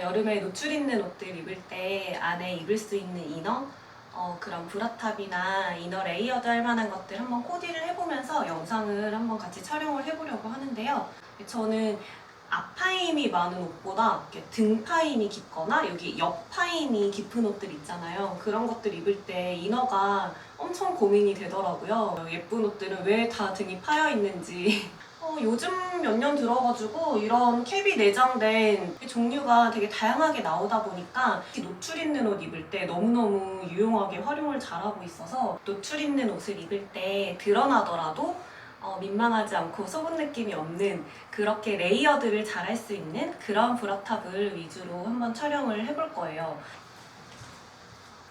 여름에 노출 있는 옷들 입을 때 안에 입을 수 있는 이너 어, 그런 브라탑이나 이너 레이어드 할 만한 것들 한번 코디를 해보면서 영상을 한번 같이 촬영을 해보려고 하는데요. 저는 앞파임이 많은 옷보다 이렇게 등 파임이 깊거나 여기 옆 파임이 깊은 옷들 있잖아요. 그런 것들 입을 때 이너가 엄청 고민이 되더라고요. 예쁜 옷들은 왜 다 등이 파여 있는지. 어, 요즘 몇 년 들어가지고 이런 캡이 내장된 종류가 되게 다양하게 나오다 보니까 노출 있는 옷 입을 때 너무너무 유용하게 활용을 잘하고 있어서 노출 있는 옷을 입을 때 드러나더라도 어, 민망하지 않고 속은 느낌이 없는 그렇게 레이어드를 잘 할 수 있는 그런 브라탑을 위주로 한번 촬영을 해볼 거예요.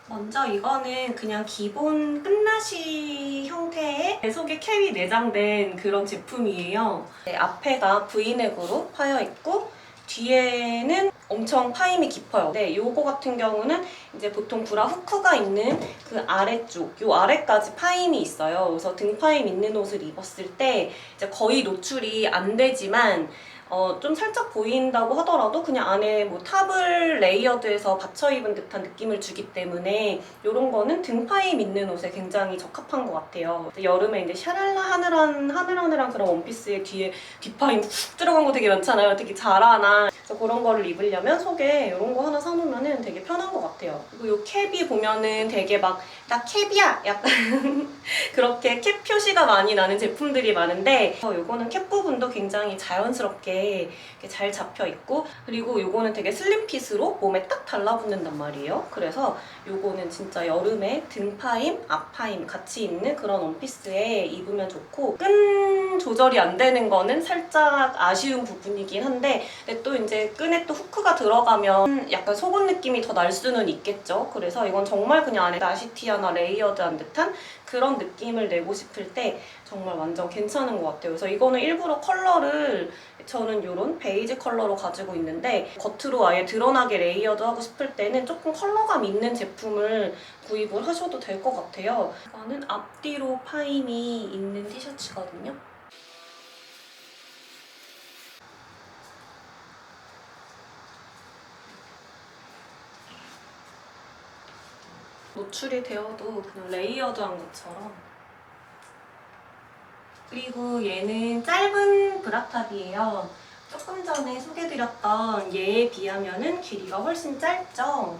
먼저 이거는 그냥 기본 끝나시 형태의 속에 캡이 내장된 그런 제품이에요. 네, 앞에가 브이넥으로 파여 있고 뒤에는 엄청 파임이 깊어요. 네, 요거 같은 경우는 이제 보통 브라 후크가 있는 그 아래쪽, 요 아래까지 파임이 있어요. 그래서 등 파임 있는 옷을 입었을 때 이제 거의 노출이 안 되지만 어, 좀 살짝 보인다고 하더라도 그냥 안에 뭐 탑을 레이어드해서 받쳐 입은 듯한 느낌을 주기 때문에 이런 거는 등파임 있는 옷에 굉장히 적합한 것 같아요. 여름에 이제 샤랄라 하늘한 하늘하늘한 그런 원피스에 뒤에 뒷파임 훅 들어간 거 되게 많잖아요. 되게 잘하나. 그래서 그런 거를 입으려면 속에 이런 거 하나 사놓으면 되게 편한 것 같아요. 그리고 이 캡이 보면은 되게 막 나 캡이야 약간 그렇게 캡 표시가 많이 나는 제품들이 많은데 어, 요거는 캡 부분도 굉장히 자연스럽게 잘 잡혀 있고 그리고 요거는 되게 슬림 핏으로 몸에 딱 달라붙는단 말이에요. 그래서 요거는 진짜 여름에 등파임, 앞파임 같이 있는 그런 원피스에 입으면 좋고 끈 조절이 안 되는 거는 살짝 아쉬운 부분이긴 한데 근데 또 이제 끈에 또 후크가 들어가면 약간 속옷 느낌이 더 날 수는 있겠죠. 그래서 이건 정말 그냥 안에 나시티 아나 레이어드한 듯한 그런 느낌을 내고 싶을 때 정말 완전 괜찮은 것 같아요. 그래서 이거는 일부러 컬러를 저는 이런 베이지 컬러로 가지고 있는데 겉으로 아예 드러나게 레이어드 하고 싶을 때는 조금 컬러감 있는 제품을 구입을 하셔도 될 것 같아요. 이거는 앞뒤로 파임이 있는 티셔츠거든요. 노출이 되어도 그냥 레이어드한 것처럼 그리고 얘는 짧은 브라탑이에요. 조금 전에 소개드렸던 얘에 비하면은 길이가 훨씬 짧죠.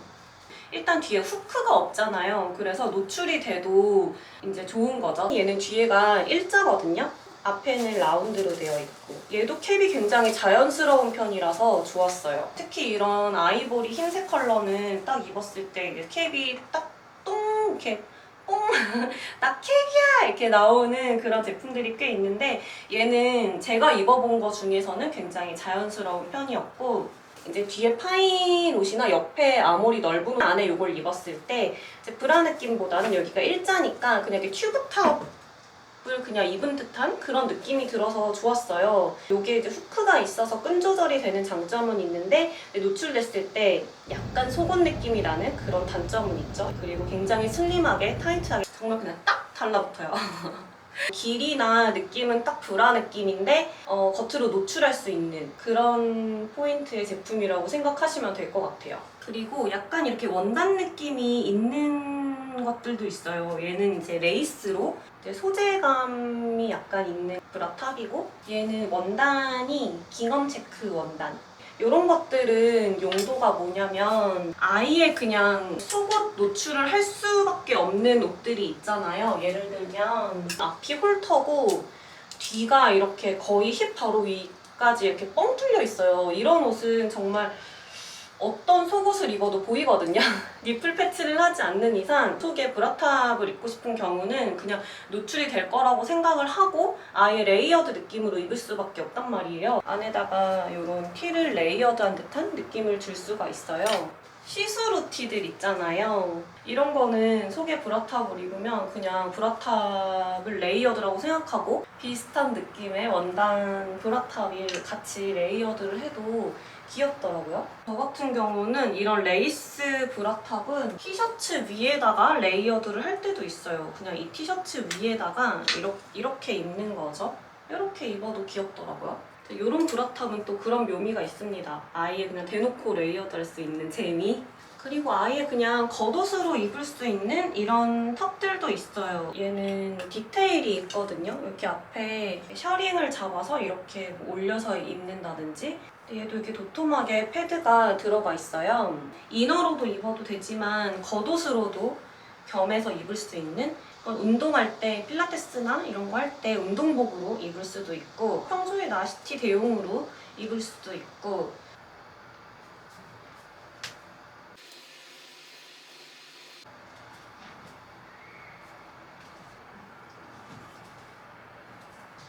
일단 뒤에 후크가 없잖아요. 그래서 노출이 돼도 이제 좋은 거죠. 얘는 뒤에가 일자거든요. 앞에는 라운드로 되어 있고 얘도 캡이 굉장히 자연스러운 편이라서 좋았어요. 특히 이런 아이보리 흰색 컬러는 딱 입었을 때 캡이 딱 똥 이렇게 뽕! 나 캡이야! 이렇게 나오는 그런 제품들이 꽤 있는데 얘는 제가 입어본 거 중에서는 굉장히 자연스러운 편이었고 이제 뒤에 파인 옷이나 옆에 아무리 넓은 옷 안에 이걸 입었을 때 브라 느낌보다는 여기가 일자니까 그냥 이렇게 튜브탑 을 그냥 입은 듯한 그런 느낌이 들어서 좋았어요. 이게 이제 후크가 있어서 끈 조절이 되는 장점은 있는데 노출됐을 때 약간 속옷 느낌이 나는 그런 단점은 있죠. 그리고 굉장히 슬림하게 타이트하게 정말 그냥 딱 달라붙어요. 길이나 느낌은 딱 브라 느낌인데 어, 겉으로 노출할 수 있는 그런 포인트의 제품이라고 생각하시면 될 것 같아요. 그리고 약간 이렇게 원단 느낌이 있는 것들도 있어요. 얘는 이제 레이스로 이제 소재감이 약간 있는 브라탑이고 얘는 원단이 깅엄 체크 원단. 이런 것들은 용도가 뭐냐면 아예 그냥 속옷 노출을 할 수밖에 없는 옷들이 있잖아요. 예를 들면 앞이 홀터고 뒤가 이렇게 거의 힙 바로 위까지 이렇게 뻥 뚫려 있어요. 이런 옷은 정말 어떤 속옷을 입어도 보이거든요. 니플 패치를 하지 않는 이상 속에 브라탑을 입고 싶은 경우는 그냥 노출이 될 거라고 생각을 하고 아예 레이어드 느낌으로 입을 수밖에 없단 말이에요. 안에다가 이런 티를 레이어드한 듯한 느낌을 줄 수가 있어요. 시스루 티들 있잖아요. 이런 거는 속에 브라탑을 입으면 그냥 브라탑을 레이어드라고 생각하고 비슷한 느낌의 원단 브라탑 이 같이 레이어드를 해도 귀엽더라고요. 저 같은 경우는 이런 레이스 브라탑은 티셔츠 위에다가 레이어드를 할 때도 있어요. 그냥 이 티셔츠 위에다가 이렇게, 이렇게 입는 거죠. 이렇게 입어도 귀엽더라고요. 이런 브라탑은 또 그런 묘미가 있습니다. 아예 그냥 대놓고 레이어드 할 수 있는 재미. 그리고 아예 그냥 겉옷으로 입을 수 있는 이런 탑들도 있어요. 얘는 디테일이 있거든요. 이렇게 앞에 셔링을 잡아서 이렇게 올려서 입는다든지 얘도 이렇게 도톰하게 패드가 들어가 있어요. 이너로도 입어도 되지만 겉옷으로도 겸해서 입을 수 있는 운동할 때 필라테스나 이런 거 할 때 운동복으로 입을 수도 있고 평소에 나시티 대용으로 입을 수도 있고.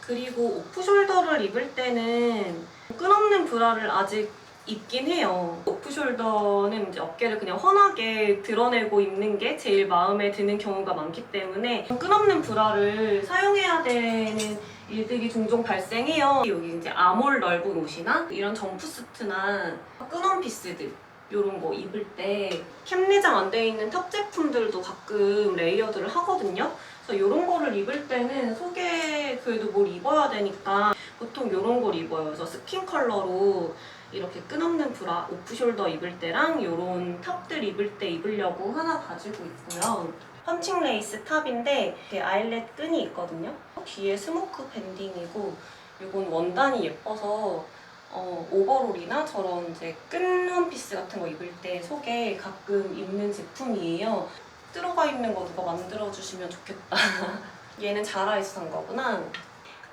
그리고 오프숄더를 입을 때는 끈없는 브라를 아직 입긴 해요. 오프숄더는 이제 어깨를 그냥 훤하게 드러내고 입는 게 제일 마음에 드는 경우가 많기 때문에 끈없는 브라를 사용해야 되는 일들이 종종 발생해요. 여기 이제 아몰 넓은 옷이나 이런 점프수트나 끈원 피스들 이런 거 입을 때 캡 내장 안 돼 있는 탑 제품들도 가끔 레이어드를 하거든요. 그래서 이런 거를 입을 때는 속에 그래도 뭘 입어야 되니까 보통 이런 걸 입어요. 그래서 스킨 컬러로 이렇게 끈없는 브라 오프숄더 입을 때랑 이런 탑들 입을 때 입으려고 하나 가지고 있고요. 펀칭 레이스 탑인데 이렇게 아일렛 끈이 있거든요. 뒤에 스모크 밴딩이고 이건 원단이 예뻐서 어, 오버롤이나 저런 이제 끈 원피스 같은 거 입을 때 속에 가끔 입는 제품이에요. 들어가 있는 거 누가 만들어 주시면 좋겠다. 얘는 자라에서 산 거구나.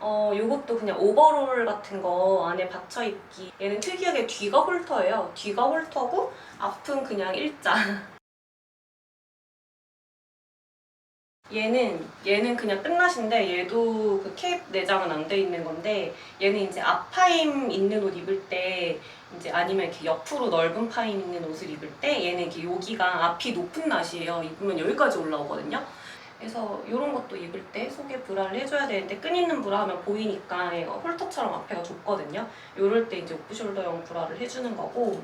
어, 요것도 그냥 오버롤 같은 거 안에 받쳐 입기. 얘는 특이하게 뒤가 홀터예요. 뒤가 홀터고 앞은 그냥 일자. 얘는 얘는 그냥 끝나신데 얘도 그캡 내장은 안 돼 있는 건데 얘는 이제 앞파임 있는 옷 입을 때 이제 아니면 이렇게 옆으로 넓은 파임 있는 옷을 입을 때 얘는 이렇게 여기가 앞이 높은 나시예요. 입으면 여기까지 올라오거든요. 그래서 이런 것도 입을 때 속에 브라를 해줘야 되는데 끈 있는 브라 하면 보이니까 홀터처럼 앞에가 좁거든요. 이럴 때 이제 오프숄더용 브라를 해주는 거고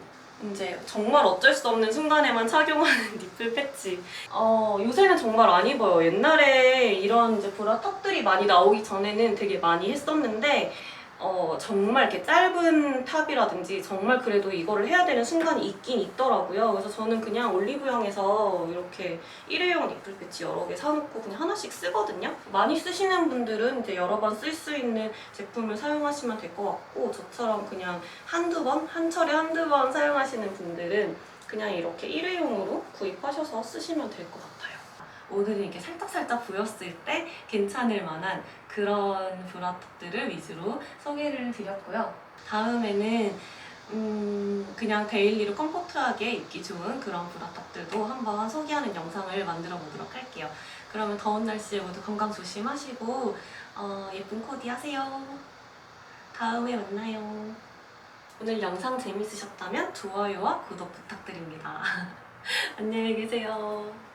이제 정말 어쩔 수 없는 순간에만 착용하는 니플 패치. 어, 요새는 정말 안 입어요. 옛날에 이런 이제 브라 탑들이 많이 나오기 전에는 되게 많이 했었는데 어, 정말 이렇게 짧은 탑이라든지 정말 그래도 이거를 해야 되는 순간이 있긴 있더라고요. 그래서 저는 그냥 올리브영에서 이렇게 일회용 니플 패치 여러 개 사놓고 그냥 하나씩 쓰거든요. 많이 쓰시는 분들은 이제 여러 번 쓸 수 있는 제품을 사용하시면 될 것 같고 저처럼 그냥 한두 번, 한 철에 한두 번 사용하시는 분들은 그냥 이렇게 일회용으로 구입하셔서 쓰시면 될 것 같아요. 오늘은 이렇게 살짝살짝 보였을 때 괜찮을 만한 그런 브라탑들을 위주로 소개를 드렸고요. 다음에는 음, 그냥 데일리로 컴포트하게 입기 좋은 그런 브라탑들도 한번 소개하는 영상을 만들어 보도록 할게요. 그러면 더운 날씨에 모두 건강 조심하시고 어, 예쁜 코디 하세요. 다음에 만나요. 오늘 영상 재밌으셨다면 좋아요와 구독 부탁드립니다. 안녕히 계세요.